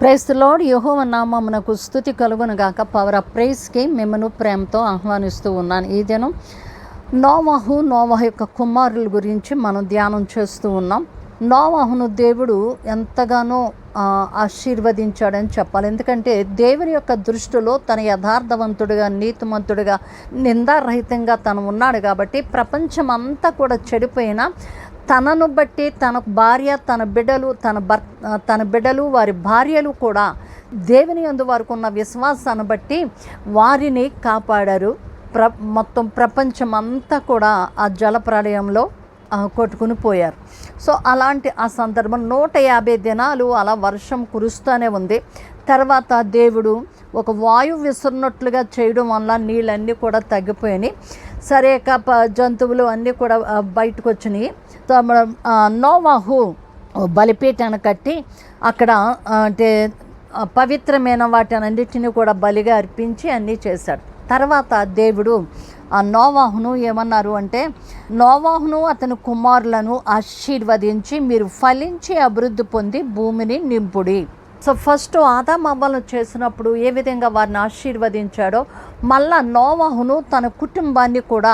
Praise lord యహోవ నామమునకు స్థుతి కలుగును గాక. పవర్ ఆఫ్ ప్రైస్కి మిమ్మను ప్రేమతో ఆహ్వానిస్తూ ఉన్నాను. ఈ దినం నోవాహు నోవాహు యొక్క కుమారుల గురించి మనం ధ్యానం చేస్తూ ఉన్నాం. నోవాహును దేవుడు ఎంతగానో ఆశీర్వదించాడని చెప్పాలి. ఎందుకంటే దేవుని యొక్క దృష్టిలో తన యథార్థవంతుడిగా నీతిమంతుడిగా నిందారహితంగా తను ఉన్నాడు కాబట్టి ప్రపంచం అంతా కూడా చెడిపోయినా తనను బట్టి తన భార్య తన బిడ్డలు తన భర్ తన బిడ్డలు వారి భార్యలు కూడా దేవుని యందు వారికి ఉన్న విశ్వాసాన్ని బట్టి వారిని కాపాడారు. ప్ర మొత్తం ప్రపంచం అంతా కూడా ఆ జల ప్రళయంలో కొట్టుకుని పోయారు. సో అలాంటి ఆ సందర్భం నూట యాభై దినాలు అలా వర్షం కురుస్తూనే ఉంది. తర్వాత దేవుడు ఒక వాయువు విసురున్నట్లుగా చేయడం వల్ల నీళ్ళన్నీ కూడా తగ్గిపోయినాయి. సరే ఇక ప- జంతువులు అన్నీ కూడా బయటకు వచ్చినాయి నోవాహు ఓ బలిపీఠాన్ని కట్టి అక్కడ అంటే పవిత్రమైన వాటినన్నిటిని కూడా బలిగా అర్పించి అన్నీ చేశాడు. తర్వాత దేవుడు ఆ నోవాహును ఏమన్నారు అంటే నోవాహును అతని కుమారులను ఆశీర్వదించి మీరు ఫలించి అభివృద్ధి పొంది భూమిని నింపుడి. సో ఫస్ట్ ఆదాం అవ్వలను చేసినప్పుడు ఏ విధంగా వారిని ఆశీర్వదించాడో మళ్ళా నోవాహును తన కుటుంబాన్ని కూడా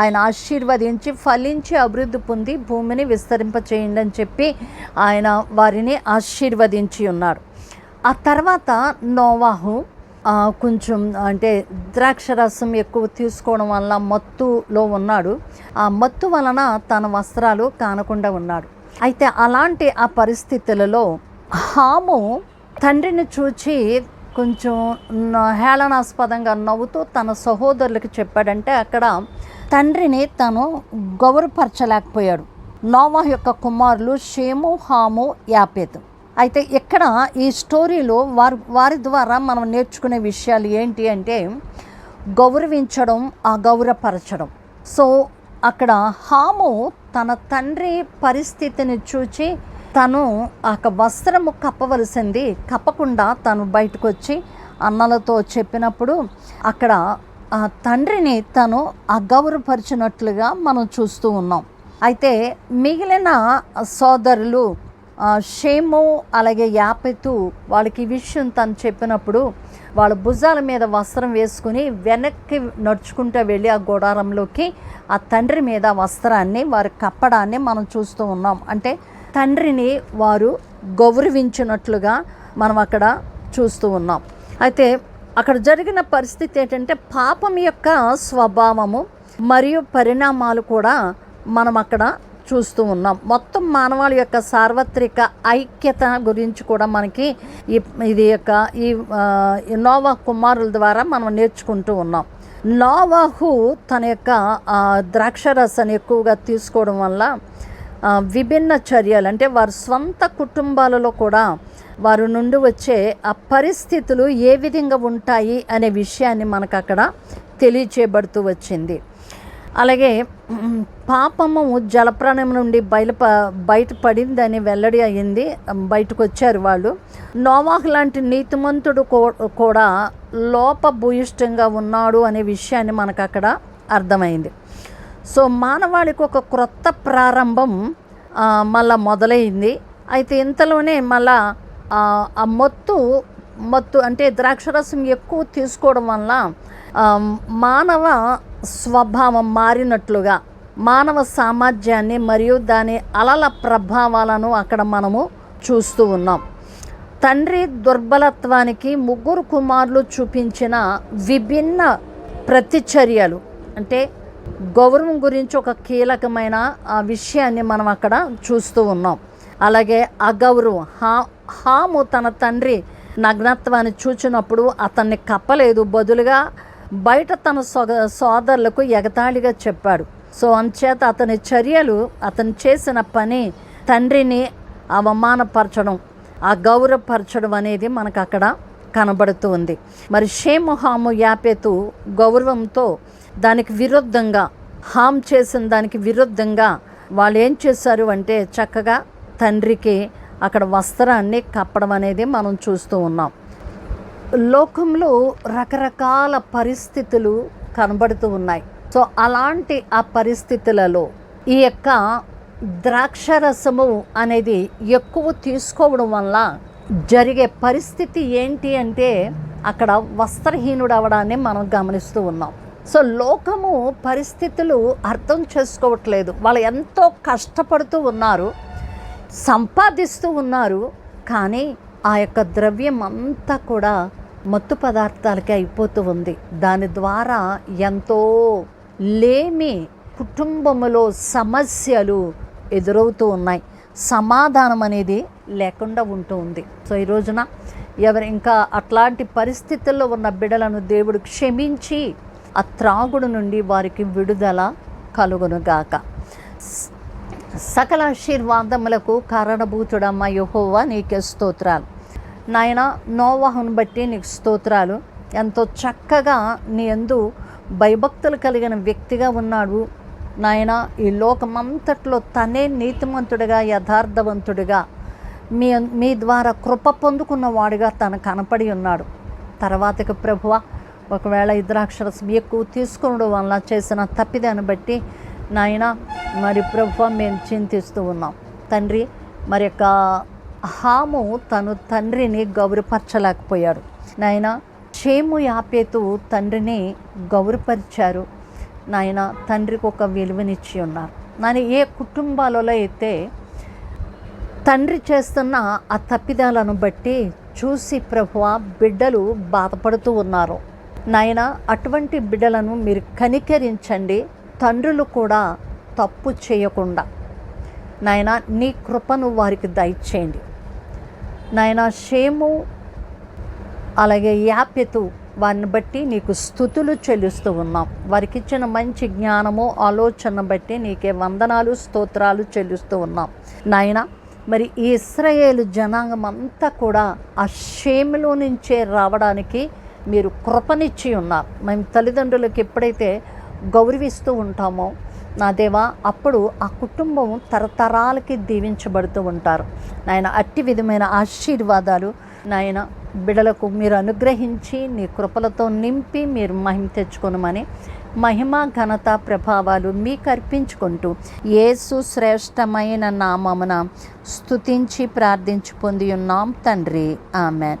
ఆయన ఆశీర్వదించి ఫలించి అభివృద్ధి పొంది భూమిని విస్తరింపచేయండి అని చెప్పి ఆయన వారిని ఆశీర్వదించి ఉన్నారు. ఆ తర్వాత నోవాహు కొంచెం అంటే ద్రాక్షరసం ఎక్కువ తీసుకోవడం వల్ల మత్తులో ఉన్నాడు. ఆ మత్తు వలన తన వస్త్రాలు కానకుండా ఉన్నాడు. అయితే అలాంటి ఆ పరిస్థితులలో హాము తండ్రిని చూచి కొంచెం హేళనాస్పదంగా నవ్వుతూ తన సహోదరులకు చెప్పాడంటే అక్కడ తండ్రిని తను గౌరవపరచలేకపోయాడు. నోవా యొక్క కుమారులు షేము హాము యాపేతు. అయితే ఇక్కడ ఈ స్టోరీలో వారి వారి ద్వారా మనం నేర్చుకునే విషయాలు ఏంటి అంటే గౌరవించడం అగౌరవపరచడం. సో అక్కడ హాము తన తండ్రి పరిస్థితిని చూచి తను ఒక వస్త్రము కప్పవలసింది కప్పకుండా తను బయటకు వచ్చి అన్నలతో చెప్పినప్పుడు అక్కడ ఆ తండ్రిని తను అగౌరవపరిచినట్లుగా మనం చూస్తూ ఉన్నాం. అయితే మిగిలిన సోదరులు షేము అలాగే యాపెతు వాళ్ళకి ఈ విషయం తను చెప్పినప్పుడు వాళ్ళ భుజాల మీద వస్త్రం వేసుకుని వెనక్కి నడుచుకుంటూ వెళ్ళి ఆ గోడారంలోకి ఆ తండ్రి మీద వస్త్రాన్ని వారి కప్పడాన్ని మనం చూస్తూ ఉన్నాం. అంటే తండ్రిని వారు గౌరవించినట్లుగా మనం అక్కడ చూస్తూ ఉన్నాం. అయితే అక్కడ జరిగిన పరిస్థితి ఏంటంటే పాపం యొక్క స్వభావము మరియు పరిణామాలు కూడా మనం అక్కడ చూస్తూ ఉన్నాం. మొత్తం మానవాళి యొక్క సార్వత్రిక ఐక్యత గురించి కూడా మనకి ఈ ఇది యొక్క ఈ నోవా కుమారుల ద్వారా మనం నేర్చుకుంటూ ఉన్నాం. నోవాహు తన యొక్క ద్రాక్షరసాన్ని ఎక్కువగా తీసుకోవడం వల్ల విభిన్న చర్యలు అంటే వారి స్వంత కుటుంబాలలో కూడా వారి నుండి వచ్చే ఆ పరిస్థితులు ఏ విధంగా ఉంటాయి అనే విషయాన్ని మనకు అక్కడ తెలియచేయబడుతూ వచ్చింది. అలాగే పాపము జలప్రాణం నుండి బయలుప బయటపడిందని వెల్లడి అయింది. బయటకు వచ్చారు వాళ్ళు. నోవాహ్ లాంటి నీతిమంతుడు కూడా లోపభూయిష్టంగా ఉన్నాడు అనే విషయాన్ని మనకు అక్కడ అర్థమైంది. సో మానవాళికి ఒక క్రొత్త ప్రారంభం మళ్ళా మొదలైంది. అయితే ఇంతలోనే మళ్ళా ఆ, మత్తు మత్తు అంటే ద్రాక్షరసం ఎక్కువ తీసుకోవడం వల్ల మానవ స్వభావం మారినట్లుగా మానవ సామర్థ్యాన్ని మరియు దాని అలల ప్రభావాలను అక్కడ మనము చూస్తూ ఉన్నాం. తండ్రి దుర్బలత్వానికి ముగ్గురు కుమారులు చూపించిన విభిన్న ప్రతిచర్యలు అంటే గౌరవం గురించి ఒక కీలకమైన విషయాన్ని మనం అక్కడ చూస్తూ ఉన్నాం. అలాగే అగౌరవం. హా హాము తన తండ్రి నగ్నత్వాన్ని చూచినప్పుడు అతన్ని కప్పలేదు. బదులుగా బయట తన సొగ సోదరులకు ఎగతాళిగా చెప్పాడు. సో అంచేత అతని చర్యలు అతను చేసిన పని తండ్రిని అవమానపరచడం అగౌరవపరచడం అనేది మనకు అక్కడ కనబడుతుంది మరి షేము హాము యాపెతు గౌరవంతో దానికి విరుద్ధంగా హామ్ చేసిన దానికి విరుద్ధంగా వాళ్ళు ఏం చేశారు అంటే చక్కగా తండ్రికి అక్కడ వస్త్రాన్ని కప్పడం అనేది మనం చూస్తూ ఉన్నాం. లోకంలో రకరకాల పరిస్థితులు కనబడుతూ ఉన్నాయి. సో అలాంటి ఆ పరిస్థితులలో ఈ యొక్క ద్రాక్షరసము అనేది ఎక్కువ తీసుకోవడం వల్ల జరిగే పరిస్థితి ఏంటి అంటే అక్కడ వస్త్రహీనుడు అవడాన్ని మనం గమనిస్తూ ఉన్నాం. సో లోకము పరిస్థితులు అర్థం చేసుకోవట్లేదు. వాళ్ళు ఎంతో కష్టపడుతూ ఉన్నారు సంపాదిస్తూ ఉన్నారు కానీ ఆ యొక్క ద్రవ్యం అంతా కూడా మత్తు పదార్థాలకి అయిపోతూ ఉంది. దాని ద్వారా ఎంతో లేమి కుటుంబములో సమస్యలు ఎదురవుతూ ఉన్నాయి. సమాధానం అనేది లేకుండా ఉంటూ ఉంది. సో ఈ రోజున ఎవరు ఇంకా అట్లాంటి పరిస్థితుల్లో ఉన్న బిడలను దేవుడు క్షమించి ఆ త్రాగుడు నుండి వారికి విడుదల కలుగునుగాక. సకల ఆశీర్వాదములకు కారణభూతుడమ్మ యహోవా నీకే స్తోత్రాలు. నాయన నోవాహును బట్టి నీకు స్తోత్రాలు. ఎంతో చక్కగా నీ ఎందు భయభక్తులు కలిగిన వ్యక్తిగా ఉన్నాడు. నాయన ఈ లోకమంతట్లో తనే నీతిమంతుడిగా యథార్థవంతుడిగా మీ మీ ద్వారా కృప పొందుకున్నవాడిగా తను కనపడి ఉన్నాడు. తర్వాతకి ప్రభువ ఒకవేళ ఇద్దరాక్షరసం ఎక్కువ తీసుకునడం వల్ల చేసిన తప్పిదాన్ని బట్టి నాయన మరి ప్రభు మేము చింతిస్తూ ఉన్నాం. తండ్రి మరి యొక్క హాము తను తండ్రిని గౌరవపరచలేకపోయాడు. నాయన చేము యాపేతు తండ్రిని గౌరవపరిచారు. నాయన తండ్రికి ఒక విలువనిచ్చి ఉన్నారు. నాయన ఏ కుటుంబాలలో అయితే తండ్రి చేస్తున్న ఆ తప్పిదాలను బట్టి చూసి ప్రభువ బిడ్డలు బాధపడుతూ ఉన్నారు. నాయన అటువంటి బిడ్డలను మీరు కనికరించండి. తండ్రులు కూడా తప్పు చేయకుండా. నాయన నీ కృపను వారికి దయచేయండి. నాయన షేము అలాగే యాప్యతు వారిని బట్టి నీకు స్థుతులు చెల్లిస్తూ ఉన్నాం. వారికి ఇచ్చిన మంచి జ్ఞానము ఆలోచన బట్టి నీకే వందనాలు స్తోత్రాలు చెల్లిస్తూ ఉన్నాం. నాయన మరి ఈ ఇస్రాయేలు జనాంగం అంతా కూడా ఆ షేములో నుంచే రావడానికి మీరు కృపనిచ్చి ఉన్నారు మేము తల్లిదండ్రులకు ఎప్పుడైతే గౌరవిస్తూ ఉంటామో నా దేవా అప్పుడు ఆ కుటుంబం తరతరాలకి దీవించబడుతూ ఉంటారు. నాయన అట్టి విధమైన ఆశీర్వాదాలు నాయన బిడలకు మీరు అనుగ్రహించి నీ కృపలతో నింపి మీరు మహిమ తెచ్చుకొనమని మహిమ ఘనత ప్రభావాలు మీకు అర్పించుకుంటూ యేసు శ్రేష్టమైన నామమున స్తుతించి ప్రార్థించి పొంది ఉన్నాం తండ్రి. ఆమెన్.